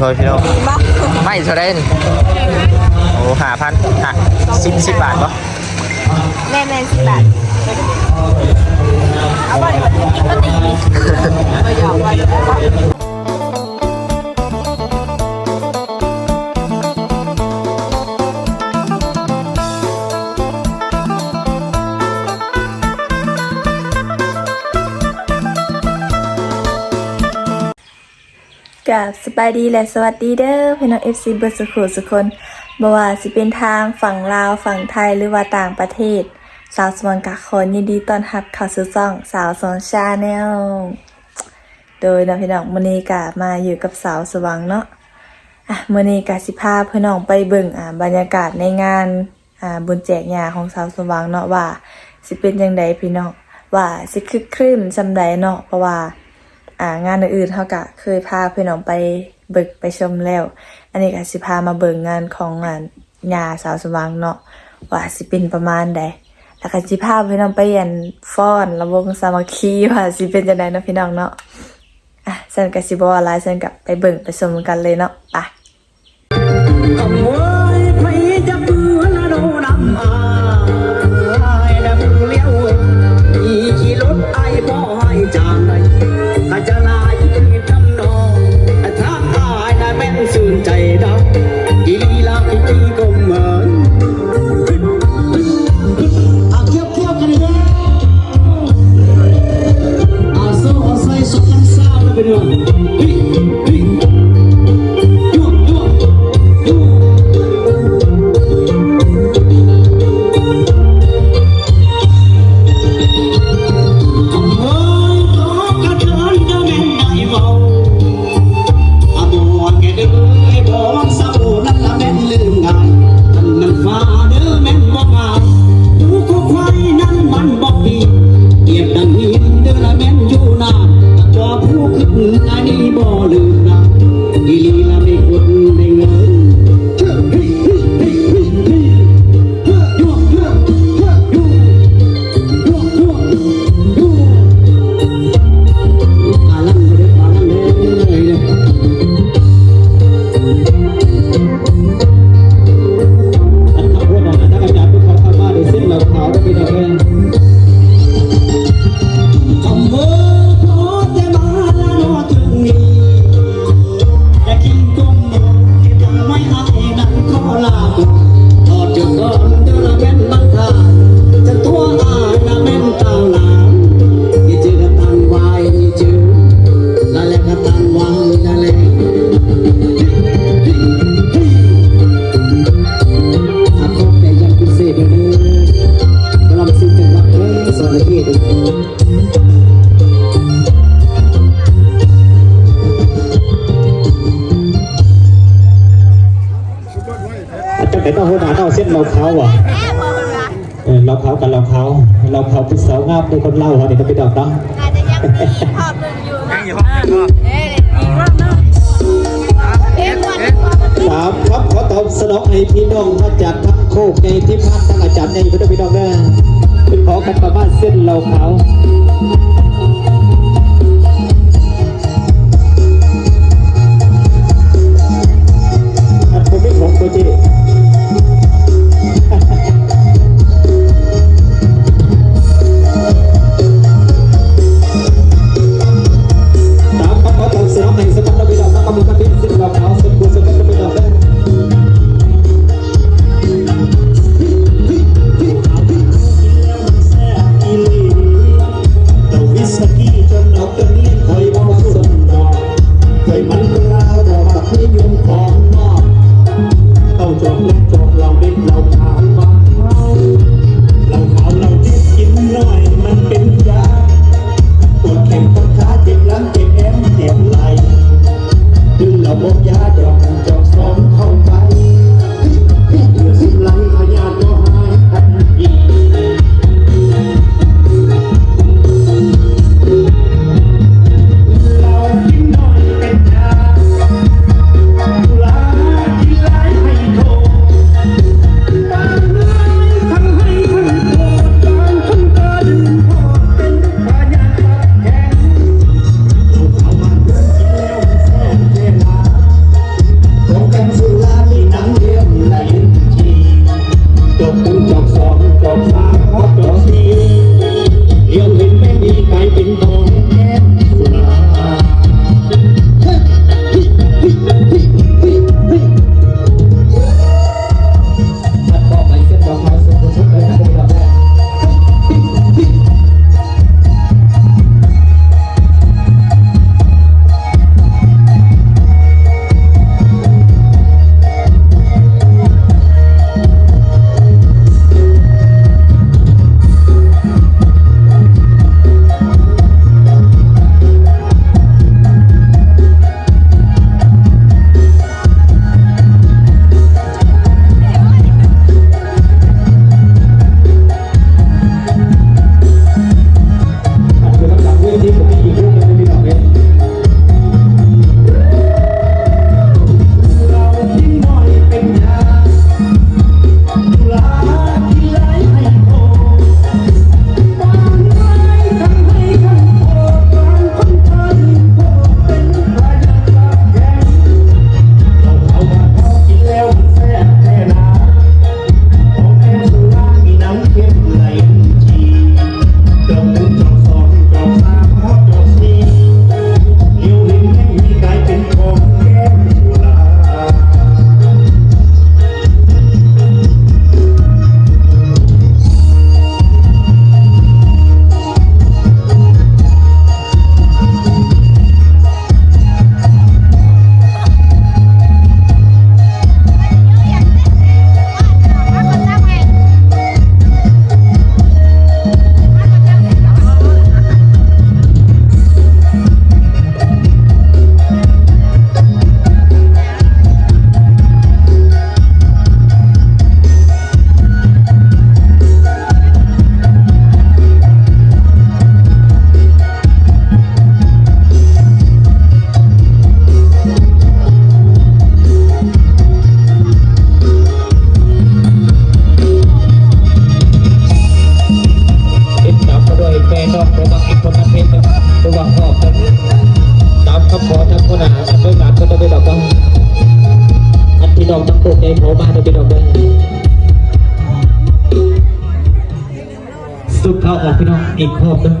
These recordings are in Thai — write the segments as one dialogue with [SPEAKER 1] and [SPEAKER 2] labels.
[SPEAKER 1] ก่โหพี่น้อง
[SPEAKER 2] บ้า
[SPEAKER 1] ไม่เท่าไรนี่โอ้หาพันหาสิบสิบบาทปะ
[SPEAKER 2] แม่แม่สิบบาท กั
[SPEAKER 3] บสบายดีและสวัสดีเด้อพี่น้องเอฟซีเบอร์สุขุสุคนบ่ว่าสิเป็นทางฝั่งลาวฝั่งไทยหรือว่าต่างประเทศ สาวสวรรค์กะขอยินดีต้อนรับเข้าสู่ช่องสาวสองชาแนลโดยนะพี่น้องมื้อนี้กะมาอยู่กับสาวสว่างเนาะอะมื้อนี้กะสิพาพี่น้องไปเบิ่งอ่าบรรยากาศในงานอ่าบุญแจกยาของสาวสว่างเนาะว่าสิเป็นจังไดพี่น้องว่าสิคึกครื้นซำใดเนาะเพราะว่า อ่างานอื่นๆเขาก็เคยพาพี่น้องไปเบิกไปชมแล้ว อันนี้ก็สิพามาเบิ่งงานของงานยาสาวสว่างเนาะว่าสิเป็นประมาณใดแล้วก็สิพาพี่น้องไปยันฟ้อนระวงสามัคคีว่าสิเป็นจังไดเนาะพี่น้องเนาะอะฉันก็สิบ่ว่าหลายฉันก็ไปเบิ่งไปชมกันเลยเนาะไป
[SPEAKER 4] อบสนองให้พี่น้อง
[SPEAKER 2] มาจา
[SPEAKER 1] ก
[SPEAKER 4] ทั้งโคกในที่พันทั้งอาจารย์ในพี่น้องพี่น้องนะเป็นขอกันประมาณเส้นเราเขาอันผมไม่ของตัวเจส พี่น้องอี
[SPEAKER 3] กรอบนึง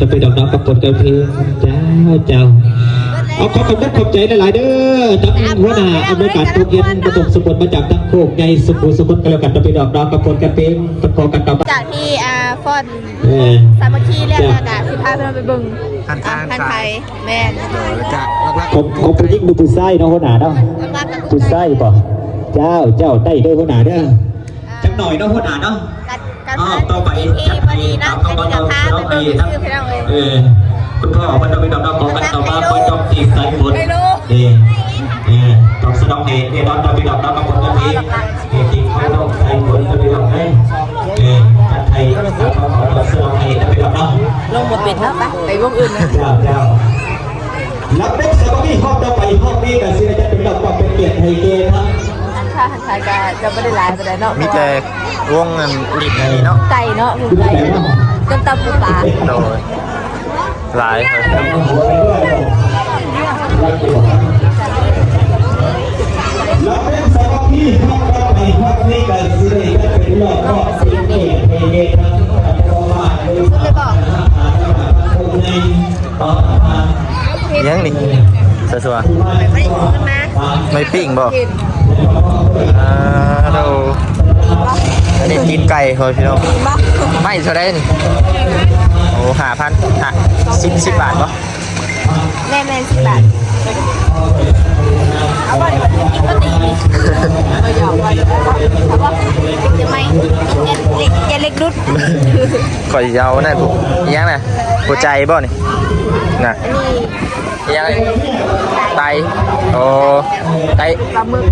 [SPEAKER 5] จะไปดอกน้ำ
[SPEAKER 3] ปรากฏกันเพลงเจ้าเจ้าเอาขอขอบคุณขอบใจหลาย ๆ เด้อทั้งหัวหน้าอเมริกานทุกเย็นประสมสมบูรณ์มาจากตั้งโคกในสมุทรสมุทรกันแล้วกันจะไปดอกน้ำปรากฏกันเพลงตะโกนกันต่อไป
[SPEAKER 2] จากที่อาฟอนสามัคคีเรียกอากาศสิพาเพื่อนไปบึง
[SPEAKER 4] ทางทาง
[SPEAKER 2] ไทยแม่
[SPEAKER 4] จะ
[SPEAKER 3] ผมผมไปยิงดูตุ้ยไส้เนาะหัวหน้าเนาะตุ้ยไส้ป่ะเจ้าเจ้าได้เด้อหัวหน้าเด้อจังหน่อยเนาะหัวหน้าเนาะ อ้าวต่อไป
[SPEAKER 2] ที่พอดีนะอันนี้ก็พาไปเบิ่งชื่อพี่น้องเลย
[SPEAKER 3] เออคุณพ่อมันจะไปดอกดอกของกันต่อมาคอยจบตีสายฝน
[SPEAKER 2] ไม่รู้
[SPEAKER 3] เออเออต้องสะดอกเนเนดอนจะไปดอกดอกกับคนกันเองเออตีคอยดอกสายฝนจะไปดอกให้เออกันไทยแล้วก็ขอดอกสะดอกเนจะไปดอกเนาะ
[SPEAKER 2] ลงหมดเป็นแล้วไปไปวงอื่นนะ
[SPEAKER 3] เจ้าเจ้ารับเด็กสาวที่ห้องต่อไปห้องนี้กันสิจะเป็นดอกความเป็นเกียรติไทยเกครับ
[SPEAKER 2] หันค่าหันไทยก็จะไม่ได้หลายไปเลยเนาะ
[SPEAKER 4] มีแต่ วงเงินลิดอันนี้เนาะ
[SPEAKER 2] ไก่เนาะหมูไก่จนตำปูปลา
[SPEAKER 4] โดยหลายเลย
[SPEAKER 3] รับเด็กสาวที่ห้องต่อไปห้องนี้กันสิจะเป็นดอกความเป็นเกียรติไทยเกครับเพราะว่าโดย
[SPEAKER 2] ไปบอก
[SPEAKER 3] ในต่อมา
[SPEAKER 4] ยังนี่สัว
[SPEAKER 2] ไม่ได้ขึ้นมา
[SPEAKER 4] ๆไม่ปิ้งบ่
[SPEAKER 2] กิน
[SPEAKER 4] อ่าเรา อันนี้กินไก่เฮ้ยพี่น้องไม่เท่าไรนี่โอ้หาพันอะสิบสิบบาทบ่
[SPEAKER 2] แม่แม่สิบบาทเอาบ่ดีกว่ากินก็ตีนี่ไม่ยอมไปเอาบ่จะไม่เล็กเล็กดุด
[SPEAKER 4] ก่อยยาวนั่นผู้ยังน่ะหัวใจบ่นี่น่ะ
[SPEAKER 2] อันนี้
[SPEAKER 4] ยังไงไตโอ้ไต
[SPEAKER 2] ปลาหมึก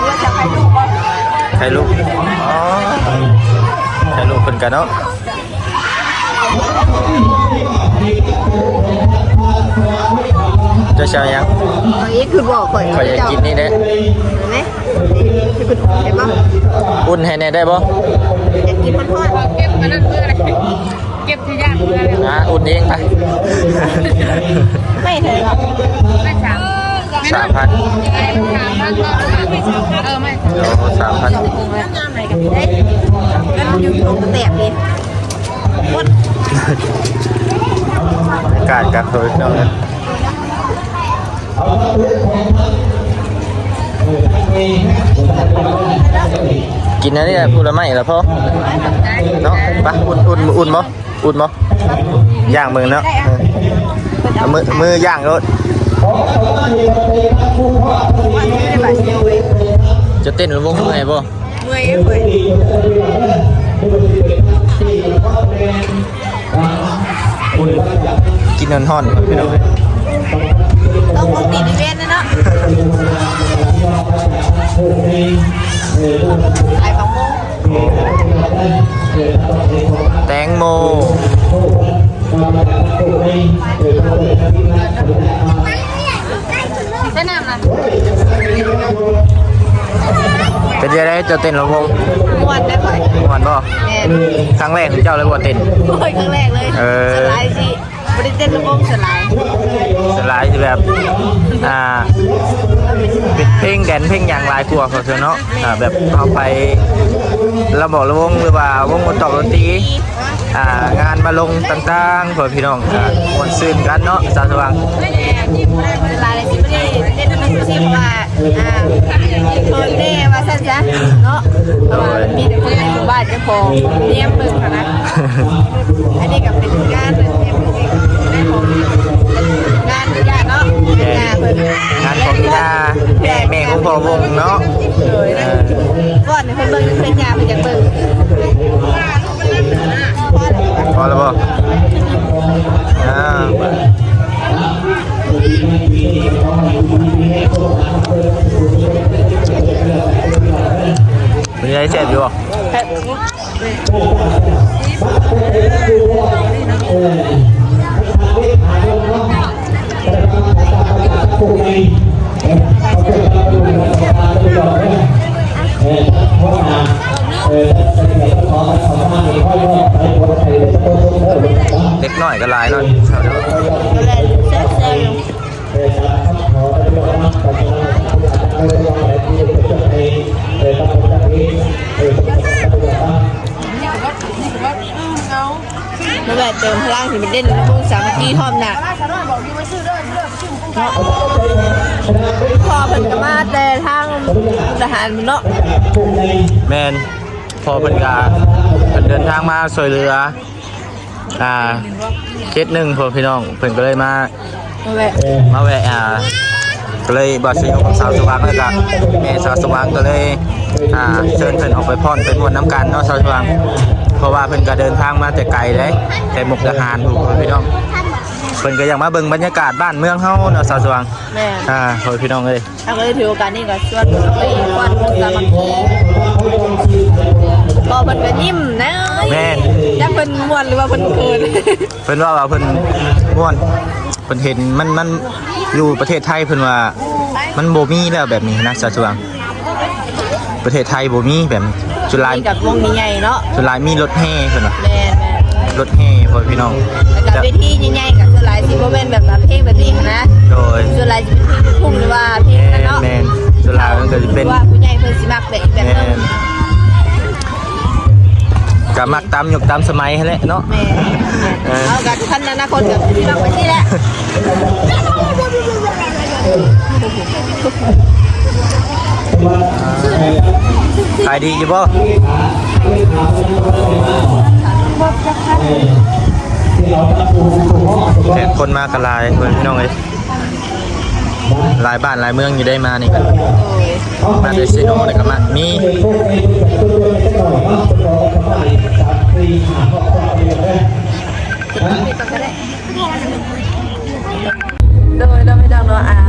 [SPEAKER 2] เมื่อจะไปดูก่อน
[SPEAKER 4] ไข่ลูกอ๋อไข่ลูกเป็นกันเนาะเจะเชียวยัง
[SPEAKER 2] อันนี้คือบอกก่อน
[SPEAKER 4] ข่อยอยากกินนี่เด้
[SPEAKER 2] เห็นไหมคือคุณเห็นปะ
[SPEAKER 4] อุ่นให้แน่ได้บ่
[SPEAKER 2] อยากกินมันทอดเก็บมันนั่นเพื่ออะไรเก็บที่ย่างเพื่ออะไร
[SPEAKER 4] อะอุ่นเองไป
[SPEAKER 2] ไม่เถอะหรอกไม่สาม
[SPEAKER 4] สามพัน
[SPEAKER 2] เออไม่
[SPEAKER 4] โอ้สามพัน
[SPEAKER 2] งามไหนกันเด้แล้วมันอยู่ตรงแตกเลยวัด
[SPEAKER 4] อากาศกับเฮ้ยเนะกินอันนี้แหละพูดล้วไม่แล้วพ่อเนาะไปอุ่นอุ่นอุ่นบ่อุ่นบ่ย่างมือเนาะมือมือย่างรถ จะเต้นหรือวงเมื่อยบ่
[SPEAKER 2] เมื่อยเมื่อย
[SPEAKER 4] กินนอนห่อนๆพี่น้อง
[SPEAKER 2] ต้องปกติในเวนนะเนาะไอ้ของโมง
[SPEAKER 4] แตงโม
[SPEAKER 2] ได้น้ำนะ
[SPEAKER 4] เป็นยังไงเจะเต้นหรือวง
[SPEAKER 2] ม้วนได้ไหม
[SPEAKER 4] ม่วันบ่
[SPEAKER 2] แน่
[SPEAKER 4] ครั้งแรกของเจ้าเลยบ่เต้น
[SPEAKER 2] โอ้ยครั้งแรกเลย
[SPEAKER 4] เออ
[SPEAKER 2] สไลด์สิไม่ได้เต้นลูกอมสไลด์
[SPEAKER 4] สไลด์ที่แบบอ่าเป็นเพลงแดนเพลงอย่างหลายกลัวาเขาเถอะเนาะอ่าแบบเอาไประบอกระวงหรือว่าวงดนตรีดนตรีอ่างานมาลงต่างๆเพื่อพี่น้องอ่ามวนซื่นกันเนาะสาวสว่าง
[SPEAKER 2] ที่ว่าอ่าโทนเด้ว่าสั้นจ้ะเนาะเพราะว่ามีแต่คนในหมู่บ้านเจ้าของเลี้ยงเบิ่งค่ะนะอันนี้ก็เป็นงานเป็นเลี้ยงเบิ่งแม่ของงานญาติเนาะงานเพิ่น
[SPEAKER 4] งานของยาแม่ของพ่อวงเนาะ
[SPEAKER 2] เลยนะก่อนเนี่ยเพิ่นเบิ่งเป็นยาเพิ่นอยากเบิ่ง
[SPEAKER 4] พอแล้วบ่อ่า เป็นยังไงแซ่บอยู่บ่เล็กน้อยก็ลายหน่อย
[SPEAKER 2] ทหารเนาะ
[SPEAKER 1] แมนพอเพิ่นกาเพิ่นเดินทางมาสวยเรือ อ่าเคสหนึ่งพอพี่น้องเพิ่นก็เลยมา
[SPEAKER 2] นั่นแหละ
[SPEAKER 1] มาแวะอ่าก็เลยบอสยกับสาวสว่างแล้วก็แม่สาวสว่างก็เลยอ่าเชิญเพิ่นออกไปพ่อนไปมวนน้ำกันเนาะสาวสว่างเพราะว่าเพิ่นก็เดินทางมาแต่ไกลเลยแต่มุกดาหารถูกพี่น้องเพิ่นก็อยากมาเบิ่งบรรยากาศบ้านเมืองเฮาเนาะสาวสว่าง
[SPEAKER 2] แม่
[SPEAKER 1] อ่าพอพี่น้องเอ้ย
[SPEAKER 2] เอาก็เลยถือโอกาสนี้ก็ชวนไปอีกวันสามัคคีพอเพิ่นก็ยิ้มนะ
[SPEAKER 1] แม่น
[SPEAKER 2] จักเพิ่นม่วนหรือว่าเพิ่นเขิน
[SPEAKER 1] เพิ่นว่าว่าเพิ่นม่วนเพิ่นเห็นมันมันอยู่ประเทศไทยเพิ่นว่ามันบ่มีแล้วแบบนี้นะสาวสว่างประเทศไทยบ่มีแบบนี้จุฬา
[SPEAKER 2] มีกับวงใหญ่ๆเนาะ
[SPEAKER 1] จุฬามีรถแห่เพิ่นว่า
[SPEAKER 2] แม่น
[SPEAKER 1] รถแห่พ่อพี่น้อง
[SPEAKER 2] ๆแล้วก็เวทีใหญ่ๆกับส่วนหลายสิบ่แม่นแบบว่าเพลงแบบนี้นะ
[SPEAKER 1] โดย
[SPEAKER 2] ส่วนหลายสิเป็นเพลงลูกทุ่งหรือว่าเพลง
[SPEAKER 1] แม่
[SPEAKER 2] นั้น
[SPEAKER 1] น
[SPEAKER 2] เนาะ
[SPEAKER 1] แม่นจุฬามันก็สิเป็น
[SPEAKER 2] ว่าผู้ใหญ่เพิ่นสิมักแบบอีกแบบ
[SPEAKER 1] แม่
[SPEAKER 2] นึง
[SPEAKER 1] นก็มักตามยุคตามสมัยหั่นแหละเนาะ
[SPEAKER 2] แม่เอากันท่านอนาคตกับพี่น้องไปที่แหละ
[SPEAKER 1] ขายดีอยู่บ่ แขกคนมากกระลายเพื่อนพี่น้องเลยหลายบ้านหลายเมืองอยู่ได้มานี่กันมาเดซิโนเลยครับมามี
[SPEAKER 2] โดยเราไม่ดังเราอ่า